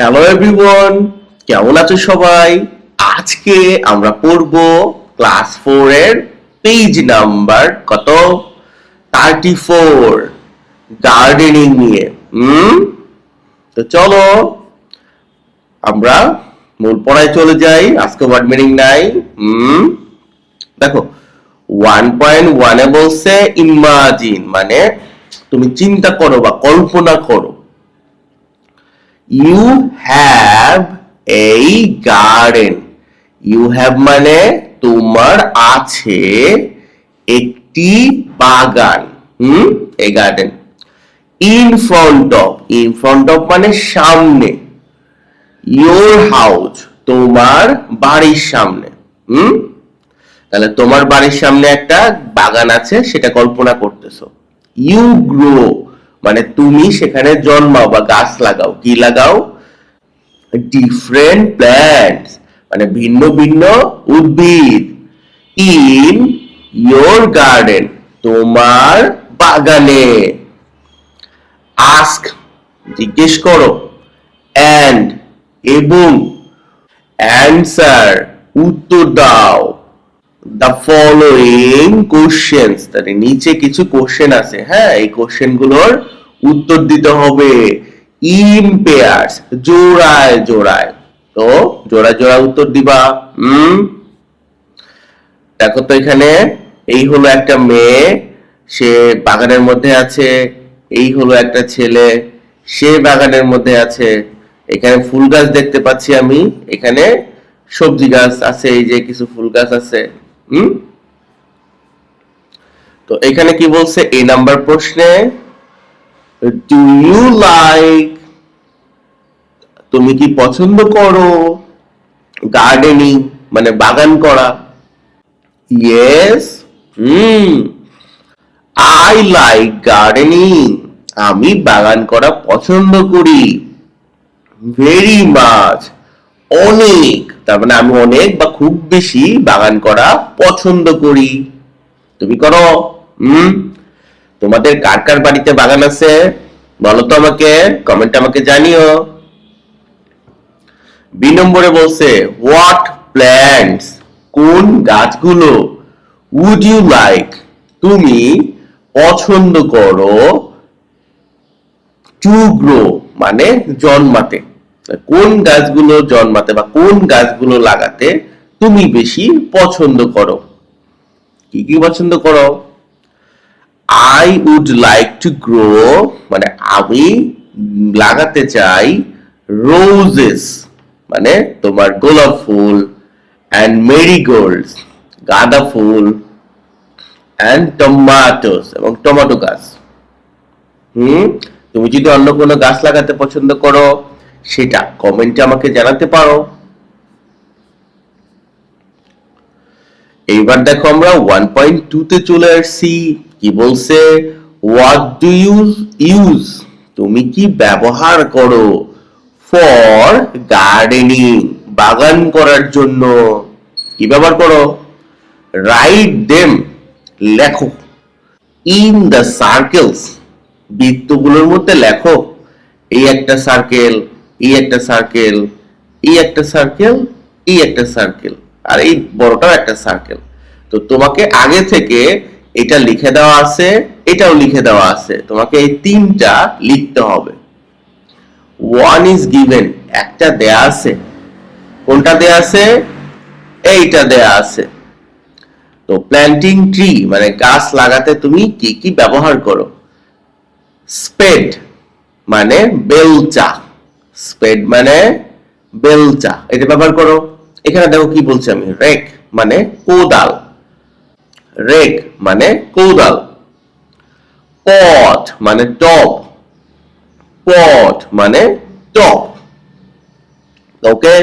Hello everyone কেমন আছো সবাই? আজকে আমরা পড়ব ক্লাস ফোর এর পেজ নাম্বার কত? থার্টি ফোর গার্ডেনিং নিয়ে। হুম? তো চলো, আমরা মূল পড়ায় চলে যাই। আজকে ওয়ার্ড মিনিং নাই। হুম? দেখো ওয়ান পয়েন্ট ওয়ানে বলছে ইমাজিন মানে তুমি চিন্তা করো বা কল্পনা করো। ইউ হ্যাভ এই গার্ডেন ইউ হ্যাভ মানে তোমার আছে একটি বাগান, হুম? এই garden in front of in front of মানে সামনে। ইয়োর হাউস তোমার বাড়ির সামনে, হুম? তাহলে তোমার বাড়ির সামনে একটা বাগান আছে, সেটা কল্পনা করতেছো। ইউ গ্রো মানে তুমি সেখানে জন্মাও বা গাছ লাগাও। কি লাগাও? ডিফারেন্ট প্ল্যান্টস মানে ভিন্ন ভিন্ন উদ্ভিদ ইন ইয়োর গার্ডেন তোমার বাগানে। আস্ক জিজ্ঞেস করো। অ্যান্ড এবং অ্যান্সার উত্তর দাও। দ্য ফলোইং কোশ্চেন্স তার নিচে কিছু কোশ্চেন আছে হ্যাঁ? এই কোশ্চেনগুলোর উত্তর দিতে হবে। ইন জোড়ায় জোড়ায়। তো জোড়া জোড়া উত্তর দিবা। হুম দেখো তো এখানে, এই হলো একটা মেয়ে, সে বাগানের মধ্যে আছে। এই হলো একটা ছেলে, সে বাগানের মধ্যে আছে। এখানে ফুল গাছ দেখতে পাচ্ছি আমি। এখানে সবজি গাছ আছে, এই যে কিছু ফুল গাছ আছে। হুম তো এখানে কি বলছে? এই নাম্বার প্রশ্নে ডু ইউ লাইক তুমি কি পছন্দ করো গার্ডেনিং মানে বাগান করা? Yes hmm I like gardening আমি বাগান করা পছন্দ করি। ভেরি মাচ অনেক। তার মানে আমি অনেক বা খুব বেশি বাগান করা পছন্দ করি। তুমি করো। হুম তোমাদের কার কার বাড়িতে বাগান আছে? বলো তো আমাকে কমেন্ট আমাকে জানিও। বি নম্বরে বলছে হোয়াট প্ল্যান্টস কোন গাছগুলো উড ইউ লাইক তুমি পছন্দ করো টু গ্রো মানে জন্মাতে। কোন গাছগুলো জন্মাতে বা কোন গাছগুলো লাগাতে তুমি বেশি পছন্দ করো? কি কি পছন্দ করো? I would like to grow মানে আমি লাগাতে চাই রোজেস মানে তোমার গোলাপ ফুল অ্যান্ড মেরিগোল্ডস গাঁদা ফুল অ্যান্ড টমাটোস এবং টমেটো গাছ। হুম? তুমি যদি অন্য কোনো গাছ লাগাতে পছন্দ করো, সেটা কমেন্টে আমাকে জানাতে পারো। এইবার দেখো আমরা ওয়ান পয়েন্ট টু তে চলে আসছি। কি বলছে? হোয়াট ডু ইউ ইউজ তুমি কি ব্যবহার করো ফর গার্ডেনিং বাগান করার জন্য? কি ব্যবহার করো? রাইট দেম লেখো। ইন দ্য সার্কেলস বৃত্তগুলোর মধ্যে লেখো। এই একটা সার্কেল এই একটা সার্কেল এই একটা সার্কেল এই একটা সার্কেল আর এই বড়টাও একটা সার্কেল তো তোমাকে আগে থেকে এটা লিখে দেওয়া আছে, এটাও লিখে দেওয়া আছে। তোমাকে এই তিনটা লিখতে হবে। ওয়ান ইজ গিভেন একটা দেয়া আছে। কোনটা দেয়া আছে? এইটা দেয়া আছে। তো প্ল্যান্টিং ট্রি মানে গাছ লাগাতে তুমি কি কি ব্যবহার করো? স্পেড মানে বেলচা। স্পেড মানে বেলচা। এটা ব্যবহার করো। এখানে দেখো কি বলছি আমি। রেক মানে কোদাল। রেক মানে কোদাল। পট মানে টপ। পট মানে টপ। ওকে,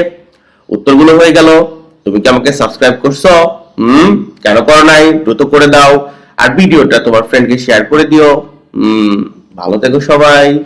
উত্তরগুলো হয়ে গেল। তুমি কি আমাকে সাবস্ক্রাইব করছ? হুম, কেন করো নাই? দ্রুত করে দাও। আর ভিডিওটা তোমার ফ্রেন্ডকে শেয়ার করে দিও। হুম, ভালো থেকো সবাই।